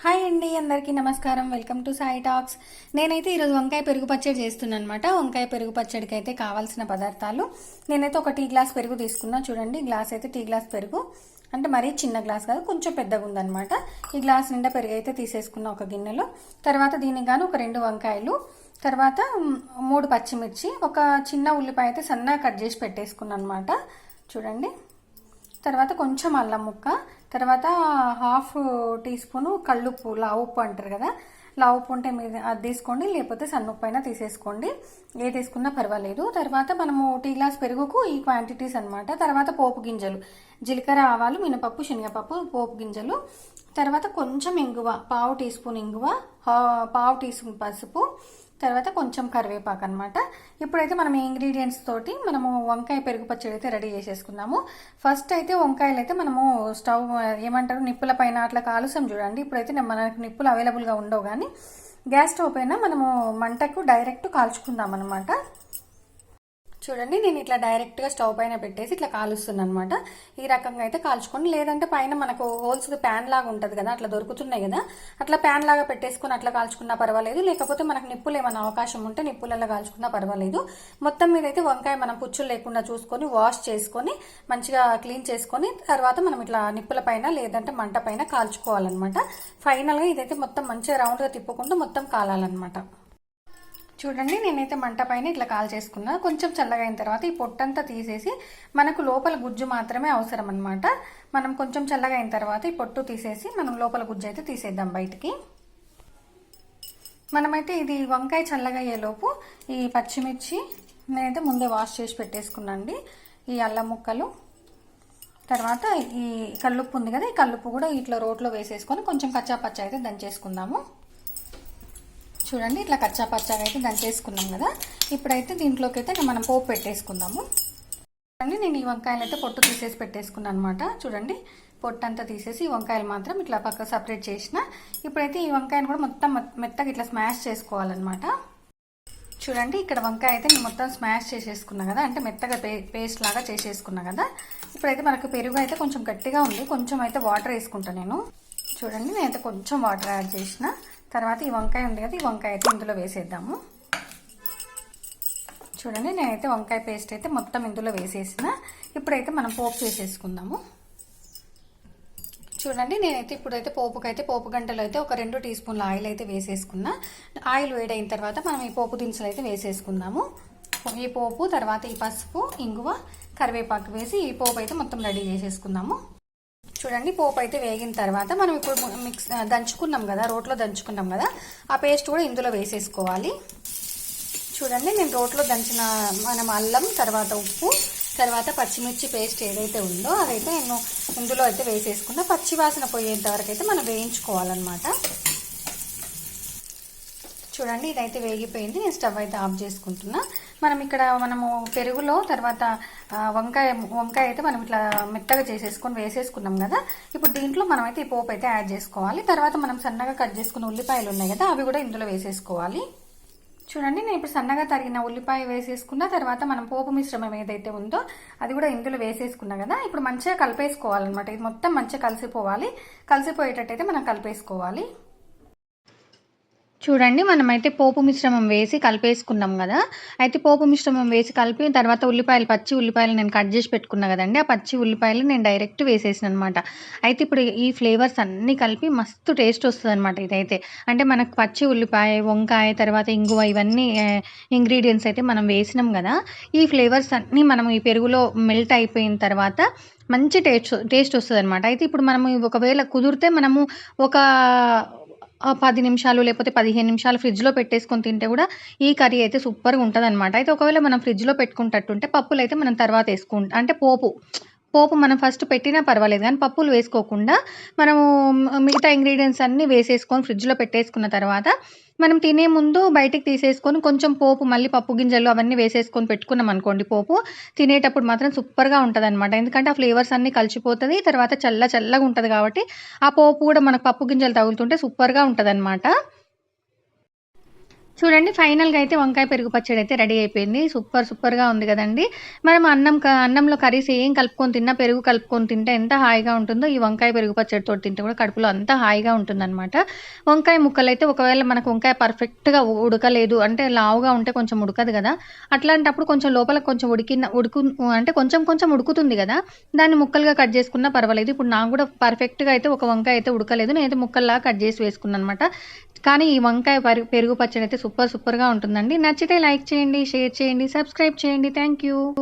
Hi అండి అందరికీ నమస్కారం. Welcome to Sai talks. నేనైతే ఈరోజు వంకాయ పెరుగు పచ్చడి చేస్తున్నాను అనమాట వంకాయ పెరుగు పచ్చడికి అయితే కావాల్సిన పదార్థాలు. నేనైతే ఒక టీ గ్లాస్ పెరుగు తీసుకున్నా. చూడండి గ్లాస్ అయితే టీ గ్లాస్ పెరుగు. అంటే మరీ చిన్న గ్లాస్ కాదు కొంచెం పెద్దగా ఉందన్నమాట. ఈ గ్లాస్ నిండా పెరుగు అయితే తీసేసుకున్నా ఒక గిన్నెలో. తర్వాత దీనికి గాను ఒక రెండు వంకాయలు. తర్వాత మూడు పచ్చిమిర్చి. ఒక చిన్న ఉల్లిపాయ అయితే సన్నగా కట్ చేసి పెట్టేసుకున్నాను అనమాట చూడండి. తర్వాత కొంచెం అల్లం ముక్క. తర్వాత హాఫ్ టీ స్పూను కళ్ళుప్పు లావు ఉప్పు అంటారు కదా. లావు ఉప్పు ఉంటే మీరు అది తీసుకోండి లేకపోతే సన్నుప్పు అయినా తీసేసుకోండి. ఏ తీసుకున్నా పర్వాలేదు. తర్వాత మనము టీ గ్లాస్ పెరుగుకు ఈ క్వాంటిటీస్ అనమాట తర్వాత పోపు గింజలు. జీలకర్ర ఆవాలు మినపప్పు శనగపప్పు పోపు గింజలు. తర్వాత కొంచెం ఇంగువ పావు టీ స్పూన్ ఇంగువ పావు టీ స్పూన్ పసుపు. తర్వాత కొంచెం కరివేపాకు అనమాట ఇప్పుడైతే మనం ఇంగ్రీడియంట్స్ తోటి మనము వంకాయ పెరుగు పచ్చడి అయితే రెడీ చేసేసుకుందాము. ఫస్ట్ అయితే వంకాయలు అయితే మనము స్టవ్ ఏమంటారు నిప్పుల పైన అట్లా కాలుస్తాం చూడండి. ఇప్పుడైతే మనకు నిప్పులు అవైలబుల్గా ఉండవు కానీ గ్యాస్ స్టవ్ పైన మనము మంటకు డైరెక్ట్ కాల్చుకుందాం అనమాట చూడండి నేను ఇట్లా డైరెక్ట్గా స్టవ్ పైన పెట్టేసి ఇట్లా కాలుస్తున్నాను అనమాట ఈ రకంగా అయితే కాల్చుకోండి లేదంటే పైన మనకు హోల్స్ ప్యాన్ లాగా ఉంటుంది కదా అట్లా దొరుకుతున్నాయి కదా అట్లా ప్యాన్ లాగా పెట్టేసుకుని అట్లా కాల్చుకున్నా పర్వాలేదు. లేకపోతే మనకు నిప్పులు ఏమైనా అవకాశం ఉంటే నిప్పులలో కాల్చుకున్నా పర్వాలేదు. మొత్తం మీద అయితే వంకాయ మనం పుచ్చులు లేకుండా చూసుకొని వాష్ చేసుకొని మంచిగా క్లీన్ చేసుకొని తర్వాత మనం ఇట్లా నిప్పుల పైన లేదంటే మంట పైన కాల్చుకోవాలన్నమాట. ఫైనల్గా ఇదైతే మొత్తం మంచిగా రౌండ్గా తిప్పుకుంటూ మొత్తం కాలాలన్నమాట. చూడండి నేనైతే మంట పైన ఇట్లా కాల్ చేసుకున్నా. కొంచెం చల్లగా అయిన తర్వాత ఈ పొట్టంతా తీసేసి మనకు లోపల గుజ్జు మాత్రమే అవసరం అనమాట మనం కొంచెం చల్లగా అయిన తర్వాత ఈ పొట్టు తీసేసి మనం లోపల గుజ్జు అయితే తీసేద్దాం బయటికి. మనమైతే ఇది వంకాయ చల్లగా అయ్యేలోపు ఈ పచ్చిమిర్చి నేనైతే ముందే వాష్ చేసి పెట్టేసుకున్నాండి. ఈ అల్లం ముక్కలు తర్వాత ఈ కల్లుప్పు ఉంది కదా ఈ కల్లుప్పు కూడా ఇట్లా రోట్లో వేసేసుకొని కొంచెం కచ్చా పచ్చ అయితే దంచేసుకుందాము. చూడండి ఇట్లా కచ్చా పచ్చాగా అయితే దంచేసుకున్నాం కదా. ఇప్పుడైతే దీంట్లోకి అయితే మనం పోపు పెట్టేసుకుందాము. చూడండి నేను ఈ వంకాయలు అయితే పొట్టు తీసేసి పెట్టేసుకున్నాను అనమాట చూడండి పొట్టు అంతా తీసేసి ఈ వంకాయలు మాత్రం ఇట్లా పక్క సపరేట్ చేసిన. ఇప్పుడైతే ఈ వంకాయను కూడా మొత్తం మెత్తగా ఇట్లా స్మాష్ చేసుకోవాలన్నమాట. చూడండి ఇక్కడ వంకాయ అయితే నేను మొత్తం స్మాష్ చేసేసుకున్నా కదా. అంటే మెత్తగా పే పేస్ట్ లాగా చేసేసుకున్నా కదా. ఇప్పుడైతే మనకు పెరుగు అయితే కొంచెం గట్టిగా ఉంది. కొంచెం అయితే వాటర్ వేసుకుంటాను నేను. చూడండి నేనైతే కొంచెం వాటర్ యాడ్ చేసిన. తర్వాత ఈ వంకాయ ఉంది కదా ఈ వంకాయ అయితే ఇందులో వేసేద్దాము. చూడండి నేనైతే వంకాయ పేస్ట్ అయితే మొత్తం ఇందులో వేసేసిన. ఇప్పుడైతే మనం పోపు చేసేసుకుందాము చూడండి నేనైతే ఇప్పుడైతే పోపుకైతే పోపు గంటలు అయితే ఒక రెండు టీ స్పూన్ల ఆయిల్ అయితే వేసేసుకున్నా. ఆయిల్ వేడైన తర్వాత మనం ఈ పోపు దినుసులు అయితే వేసేసుకుందాము. ఈ పోపు తర్వాత ఈ పసుపు ఇంగువ కరివేపాకు వేసి ఈ పోపు అయితే మొత్తం రెడీ చేసేసుకుందాము. చూడండి పోపు అయితే వేగిన తర్వాత మనం ఇప్పుడు మిక్స్ దంచుకున్నాం కదా రోట్లో దంచుకున్నాం కదా ఆ పేస్ట్ కూడా ఇందులో వేసేసుకోవాలి. చూడండి నేను రోట్లో దంచిన మనం అల్లం తర్వాత ఉప్పు తర్వాత పచ్చిమిర్చి పేస్ట్ ఏదైతే ఉందో అదైతే నేను ఇందులో అయితే వేసేసుకున్నా. పచ్చి వాసన పోయేంత వరకు అయితే మనం వేయించుకోవాలన్నమాట. చూడండి ఇదైతే వేగిపోయింది. నేను స్టవ్ అయితే ఆఫ్ చేసుకుంటున్నా. మనం ఇక్కడ మనము పెరుగులో తర్వాత వంకాయ వంకాయ అయితే మనం ఇట్లా మెత్తగా చేసేసుకొని వేసేసుకున్నాం కదా. ఇప్పుడు దీంట్లో మనం అయితే ఈ పోపు అయితే యాడ్ చేసుకోవాలి. తర్వాత మనం సన్నగా కట్ చేసుకున్న ఉల్లిపాయలు ఉన్నాయి కదా అవి కూడా ఇందులో వేసేసుకోవాలి. చూడండి నేను ఇప్పుడు సన్నగా తరిగిన ఉల్లిపాయ వేసేసుకున్న తర్వాత మనం పోపు మిశ్రమం ఏదైతే ఉందో అది కూడా ఇందులో వేసేసుకున్నా కదా. ఇప్పుడు మంచిగా కలిపేసుకోవాలన్నమాట. ఇది మొత్తం మంచిగా కలిసిపోవాలి. కలిసిపోయేటట్టయితే మనం కలిపేసుకోవాలి. చూడండి మనమైతే పోపు మిశ్రమం వేసి కలిపేసుకున్నాం కదా. అయితే పోపు మిశ్రమం వేసి కలిపి తర్వాత ఉల్లిపాయలు పచ్చి ఉల్లిపాయలు నేను కట్ చేసి పెట్టుకున్నా కదండి. ఆ పచ్చి ఉల్లిపాయలు నేను డైరెక్ట్ వేసేసిన అనమాట అయితే ఇప్పుడు ఈ ఫ్లేవర్స్ అన్నీ కలిపి మస్తు టేస్ట్ వస్తుంది అనమాట ఇదైతే. అంటే మనకు పచ్చి ఉల్లిపాయ వంకాయ తర్వాత ఇంగువ ఇవన్నీ ఇంగ్రీడియంట్స్ అయితే మనం వేసినాం కదా. ఈ ఫ్లేవర్స్ అన్నీ మనం ఈ పెరుగులో మెల్ట్ అయిపోయిన తర్వాత మంచి టేస్ట్ టేస్ట్ వస్తుంది అనమాట అయితే ఇప్పుడు మనము ఒకవేళ కుదిరితే మనము ఒక పది నిమిషాలు లేకపోతే పదిహేను నిమిషాలు ఫ్రిడ్జ్లో పెట్టేసుకొని తింటే కూడా ఈ కర్రీ అయితే సూపర్గా ఉంటుంది అనమాట అయితే ఒకవేళ మనం ఫ్రిడ్జ్లో పెట్టుకుంటట్టుంటే పప్పులు అయితే మనం తర్వాత వేసుకుంటాం అంటే పోపు పోపు మనం ఫస్ట్ పెట్టినా పర్వాలేదు కానీ పప్పులు వేసుకోకుండా మనము మిగతా ఇంగ్రీడియంట్స్ అన్నీ వేసేసుకొని ఫ్రిడ్జ్లో పెట్టేసుకున్న తర్వాత మనం తినే ముందు బయటికి తీసేసుకొని కొంచెం పోపు మళ్ళీ పప్పు గింజలు అవన్నీ వేసేసుకొని పెట్టుకున్నాం అనుకోండి పోపు. తినేటప్పుడు మాత్రం సూపర్గా ఉంటుంది అనమాట ఎందుకంటే ఆ ఫ్లేవర్స్ అన్నీ కలిసిపోతుంది తర్వాత చల్ల చల్లగా ఉంటుంది కాబట్టి ఆ పోపు కూడా మనకు పప్పు గింజలు తగులుతుంటే సూపర్గా ఉంటుంది అనమాట చూడండి ఫైనల్గా అయితే వంకాయ పెరుగు పచ్చడి అయితే రెడీ అయిపోయింది. సూపర్ సూపర్గా ఉంది కదండి. మనం అన్నం క- అన్నంలో కర్రీస్ ఏం కలుపుకొని తిన్నా పెరుగు కలుపుకొని తింటే ఎంత హాయిగా ఉంటుందో ఈ వంకాయ పెరుగు పచ్చడితో తింటే కూడా కడుపులో అంత హాయిగా ఉంటుందన్నమాట. వంకాయ ముక్కలు అయితే ఒకవేళ మనకు వంకాయ పర్ఫెక్ట్గా ఉడకలేదు అంటే లావుగా ఉంటే కొంచెం ఉడకదు కదా. అట్లాంటప్పుడు కొంచెం లోపల కొంచెం ఉడికిన ఉడుకు అంటే కొంచెం కొంచెం ఉడుకుతుంది కదా. దాన్ని ముక్కలుగా కట్ చేసుకున్నా పర్వాలేదు. ఇప్పుడు నాకు కూడా పర్ఫెక్ట్గా అయితే ఒక వంకాయ అయితే ఉడకలేదు. నేనైతే ముక్కల్లా కట్ చేసి వేసుకున్నాను అనమాట కానీ ఈ వంకాయ పెరుగు పెరుగు పచ్చడి అయితే సూపర్ సూపర్గా ఉంటుందండి. నచ్చితే లైక్ చేయండి షేర్ చేయండి సబ్స్క్రైబ్ చేయండి. Thank you.